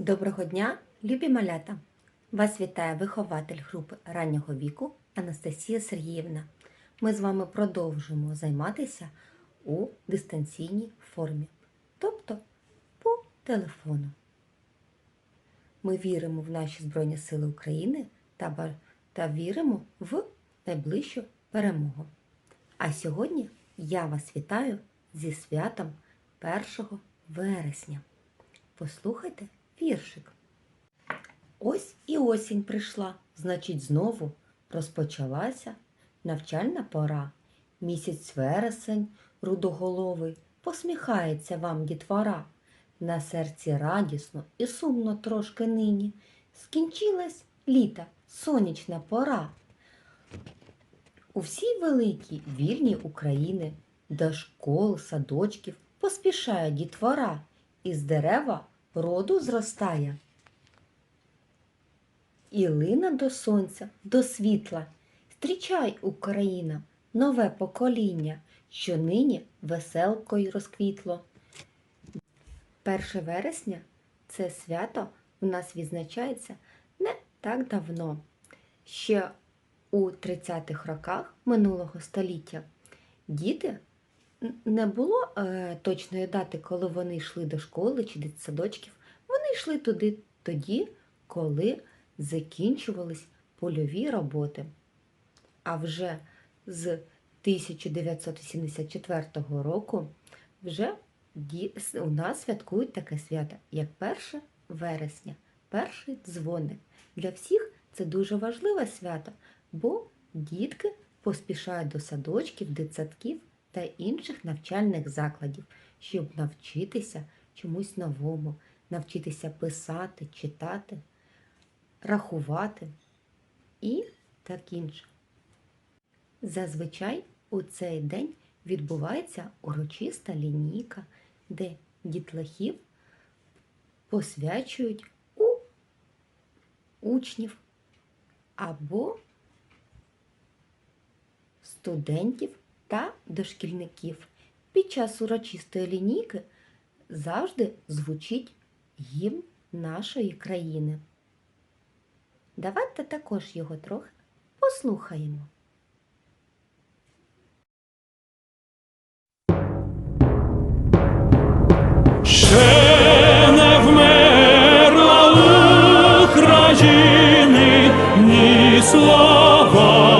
Доброго дня, любі малята! Вас вітає вихователь групи раннього віку Анастасія Сергіївна. Ми з вами продовжуємо займатися у дистанційній формі, тобто по телефону. Ми віримо в наші Збройні Сили України та, та віримо в найближчу перемогу. А сьогодні я вас вітаю зі святом 1 вересня. Послухайте віршик. Ось і осінь прийшла, значить, знову розпочалася навчальна пора. Місяць вересень, рудоголовий, посміхається вам дітвора. На серці радісно і сумно трошки нині. Скінчилась літа, сонячна пора. У всій великій вільній України до школ, садочків поспішає дітвора, із дерева роду зростає. І лина до сонця, до світла. Зустрічай, Україна, нове покоління, що нині веселкою розквітло. 1 вересня це свято у нас відзначається не так давно. Ще у 30-х роках минулого століття діти не було е, точної дати, коли вони йшли до школи чи дитсадочків. Вони йшли туди тоді, коли закінчувались польові роботи. А вже з 1974 року вже у нас святкують таке свято, як 1 вересня, перший дзвоник. Для всіх це дуже важливе свято, бо дітки поспішають до садочків, дитсадків та інших навчальних закладів, щоб навчитися чомусь новому, навчитися писати, читати, рахувати і так інше. Зазвичай у цей день відбувається урочиста лінійка, де дітлахів посвячують у учнів або студентів та дошкільників. Під час урочистої лінійки завжди звучить гімн нашої країни. Давайте також його трохи послухаємо. Ще не вмерла України ні слава,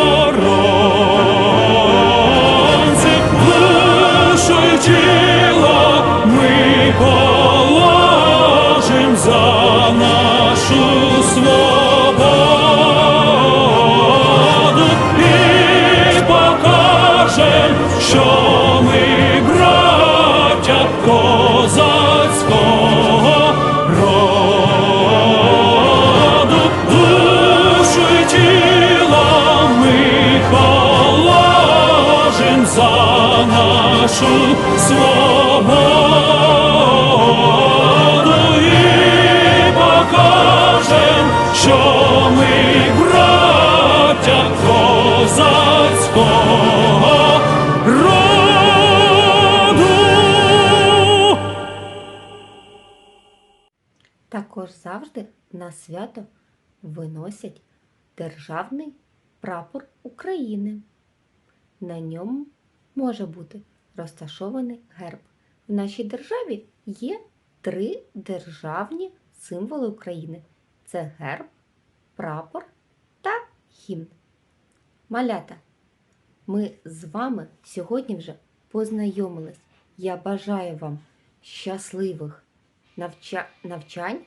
нашу свободу покажем, що ми браття козацького роду, ми положим за нашу свободу Також завжди на свято виносять державний прапор України. На ньому може бути розташований герб. В нашій державі є три державні символи України: це герб, прапор та гімн. Малята, ми з вами сьогодні вже познайомились. Я бажаю вам щасливих. Навчань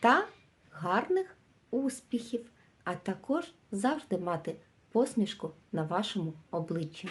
та гарних успіхів, а також завжди мати посмішку на вашому обличчі.